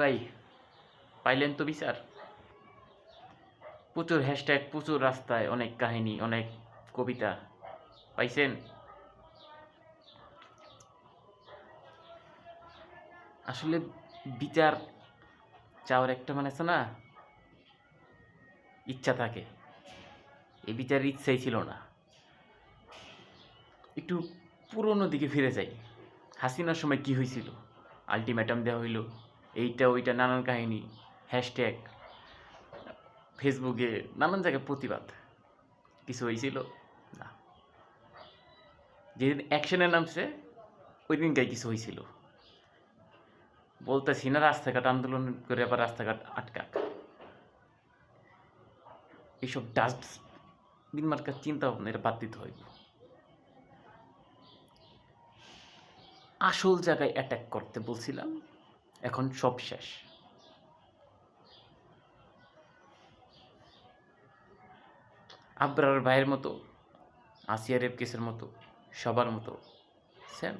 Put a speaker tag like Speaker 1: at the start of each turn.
Speaker 1: ভাই, পাইলেন তো বিচার। প্রচুর হ্যাশট্যাগ প্রচুর রাস্তায়, অনেক কাহিনী, অনেক কবিতা। পাইছেন? আসলে বিচার চাওয়ার একটা মানে আছে না, ইচ্ছা থাকে। এই বিচারের ইচ্ছাই ছিল না। একটু পুরনো দিকে ফিরে যাই। হাসিনার সময় কি হয়েছিল আলটিমেটাম দেওয়া হইল। এইটা, ওইটা, নানান কাহিনী হ্যাশট্যাগ ফেসবুকে নানান জায়গায় প্রতিবাদ। কিছু হয়েছিল না। যেদিন অ্যাকশনে নামছে ওই দিনকাই কিছু হয়েছিল বলতেছি না, রাস্তাঘাট আন্দোলন করে আবার রাস্তাঘাট আটকাক। এইসব ডাস্টবিন মার্কার চিন্তা ভাবনা এটা বাদ দিতে হইব। আসল জায়গায় অ্যাটাক করতে বলছিলাম। এখন সব শেষ। আব্রার ভাইয়ের মতো আসিয়া রেপ কেসের মতো সবার মতো সেম